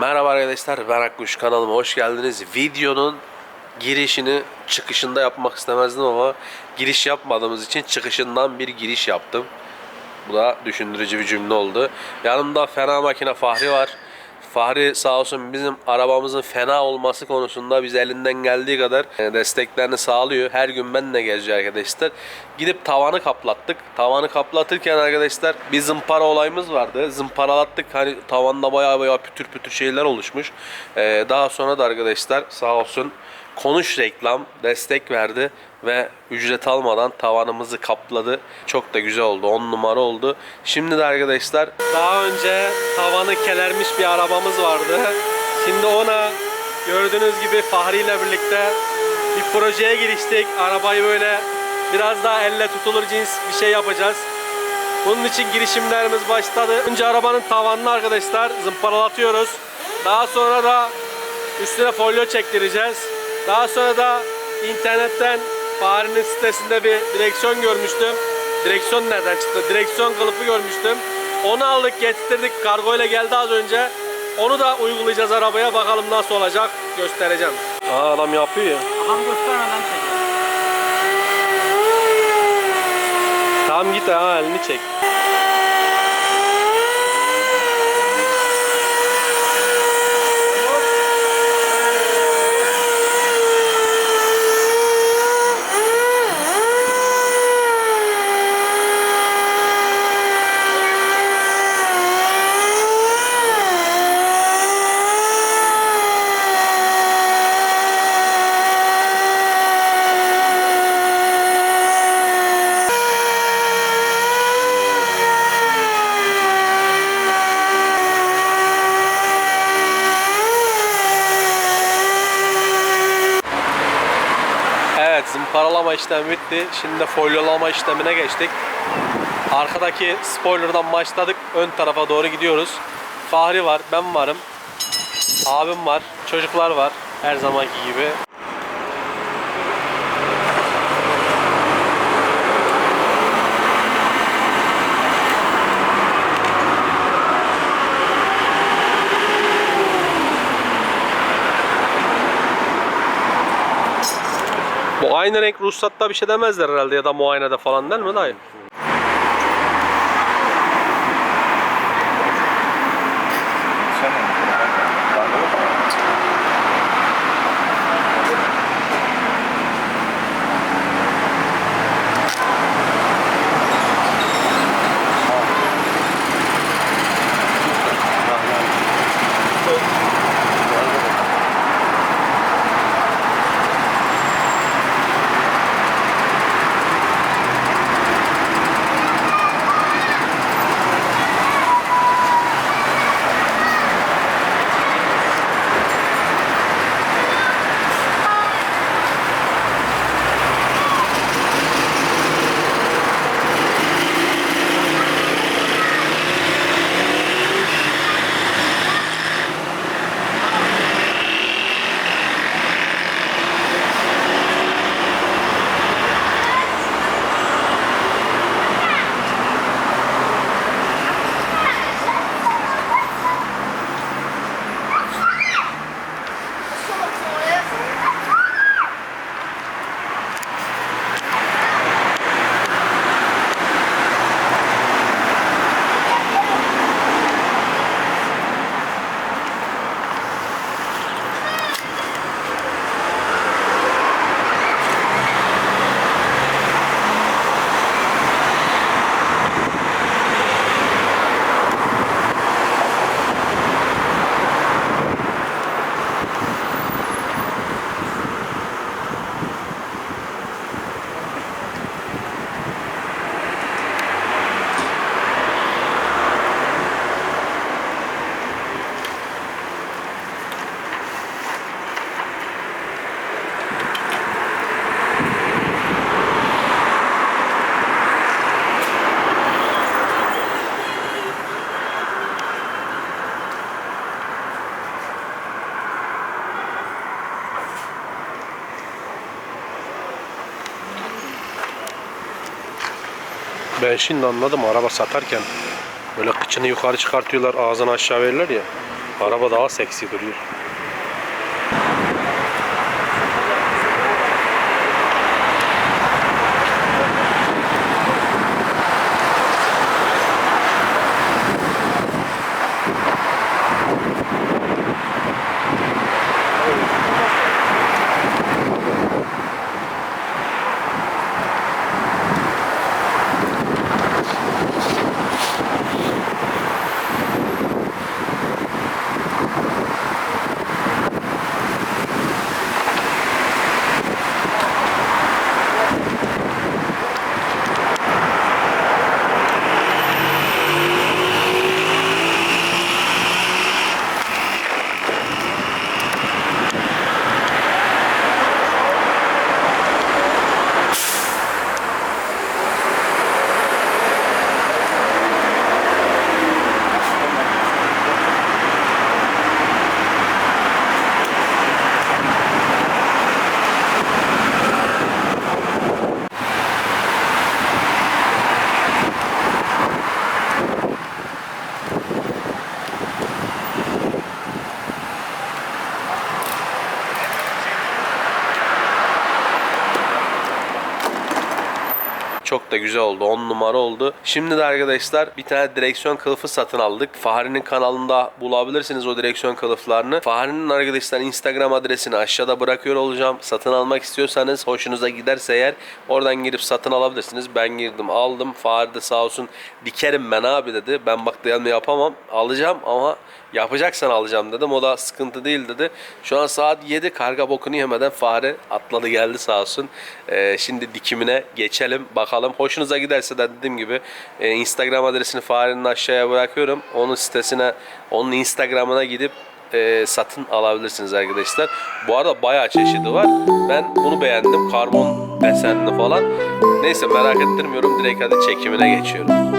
Merhaba arkadaşlar ben Akkuş kanalıma hoş geldiniz. Videonun girişini çıkışında yapmak istemezdim ama giriş yapmadığımız için çıkışından bir giriş yaptım. Bu da düşündürücü bir cümle oldu. Yanımda fena makine Fahri var. Fahri sağ olsun bizim arabamızın fena olması konusunda biz elinden geldiği kadar e, desteklerini sağlıyor. Her gün ben de geziyor arkadaşlar. Gidip tavanı kaplattık. Tavanı kaplatırken arkadaşlar bir zımpara olayımız vardı. Zımparalattık hani tavanda bayağı bayağı pütür pütür şeyler oluşmuş. E, daha sonra da arkadaşlar sağ olsun Konuş reklam destek verdi ve ücret almadan tavanımızı kapladı. Çok da güzel oldu. 10 numara oldu. Şimdi de arkadaşlar daha önce tavanı kelermiş bir arabamız vardı. Şimdi ona gördüğünüz gibi Fahri ile birlikte bir projeye giriştik. Arabayı böyle biraz daha elle tutulur cins bir şey yapacağız. Bunun için girişimlerimiz başladı. Önce arabanın tavanını arkadaşlar zımparalatıyoruz. Daha sonra da üstüne folyo çektireceğiz. Daha sonra da internetten Fahri'nin sitesinde bir direksiyon görmüştüm. Direksiyon nereden çıktı? Direksiyon kılıfı görmüştüm. Onu aldık getirdik. Kargoyla geldi az önce. Onu da uygulayacağız arabaya. Bakalım nasıl olacak göstereceğim. Aa adam yapıyor ya. Adam göstermeden çek. Tamam git ha elini çek. Evet zımparalama işlemi bitti. Şimdi de folyolama işlemine geçtik. Arkadaki spoilerdan başladık. Ön tarafa doğru gidiyoruz. Fahri var, ben varım. Abim var, çocuklar var. Her zamanki gibi. Aynı renk ruhsatta bir şey demezler herhalde ya da muayenede falan değil mi dayı? Ben şimdi anladım araba satarken böyle kıçını yukarı çıkartıyorlar ağzını aşağı verirler ya. Araba daha seksi duruyor. Çok da güzel oldu. 10 numara oldu. Şimdi de arkadaşlar bir tane direksiyon kılıfı satın aldık. Fahri'nin kanalında bulabilirsiniz o direksiyon kılıflarını. Fahri'nin arkadaşlar Instagram adresini aşağıda bırakıyor olacağım. Satın almak istiyorsanız hoşunuza giderse eğer oradan girip satın alabilirsiniz. Ben girdim aldım. Fahri de sağ olsun dikerim ben abi dedi. Ben bak dayanma yapamam. Alacağım ama yapacaksan alacağım dedim. O da sıkıntı değil dedi. Şu an saat 7 karga bokunu yemeden fare atladı geldi sağ olsun. Ee, şimdi dikimine geçelim bakalım. Hoşunuza giderse de dediğim gibi e, Instagram adresini farenin aşağıya bırakıyorum. Onun sitesine, onun Instagram'ına gidip e, satın alabilirsiniz arkadaşlar. Bu arada bayağı çeşidi var. Ben bunu beğendim. Karbon desenli falan. Neyse merak ettirmiyorum. Direkt hadi çekimine geçiyorum.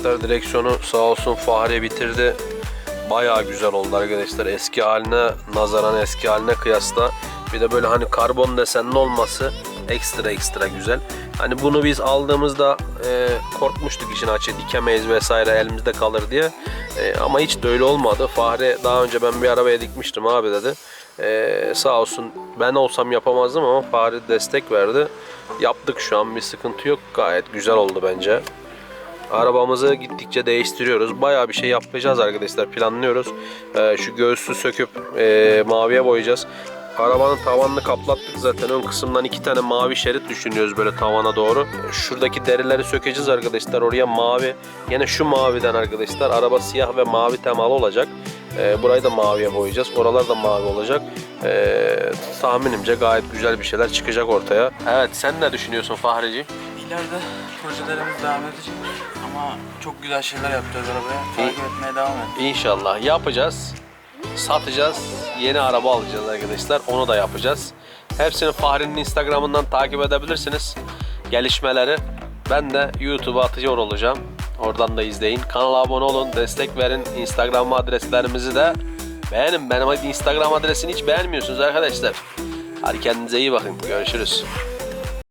Arkadaşlar direksiyonu sağ olsun Fahri bitirdi. Bayağı güzel oldu arkadaşlar. Eski haline nazaran eski haline kıyasla Bir de böyle hani karbon desenli olması ekstra ekstra güzel. Hani bunu biz aldığımızda e, korkmuştuk işin açığı dikemeyiz vesaire elimizde kalır diye. E, ama hiç de öyle olmadı. Fahri daha önce ben bir arabaya dikmiştim abi dedi. E, sağ olsun ben olsam yapamazdım ama Fahri destek verdi. Yaptık şu an bir sıkıntı yok. Gayet güzel oldu bence. Arabamızı gittikçe değiştiriyoruz. Bayağı bir şey yapacağız arkadaşlar. Planlıyoruz. Ee, şu göğsü söküp e, maviye boyayacağız. Arabanın tavanını kaplattık zaten. Ön kısımdan iki tane mavi şerit düşünüyoruz böyle tavana doğru. Şuradaki derileri sökeceğiz arkadaşlar. Oraya mavi. Yine şu maviden arkadaşlar. Araba siyah ve mavi temalı olacak. Ee, burayı da maviye boyayacağız. Oralar da mavi olacak. Ee, tahminimce gayet güzel bir şeyler çıkacak ortaya. Evet sen ne düşünüyorsun Fahriciğim? İleride projelerimiz devam edecek ama çok güzel şeyler yapacağız arabaya. Takip etmeye devam et. İnşallah yapacağız. Satacağız. Yeni araba alacağız arkadaşlar. Onu da yapacağız. Hepsini Fahri'nin Instagram'ından takip edebilirsiniz. Gelişmeleri. Ben de YouTube'a atıyor olacağım. Oradan da izleyin. Kanala abone olun. Destek verin. Instagram adreslerimizi de beğenin. Benim Instagram adresini hiç beğenmiyorsunuz arkadaşlar. Hadi kendinize iyi bakın. Görüşürüz.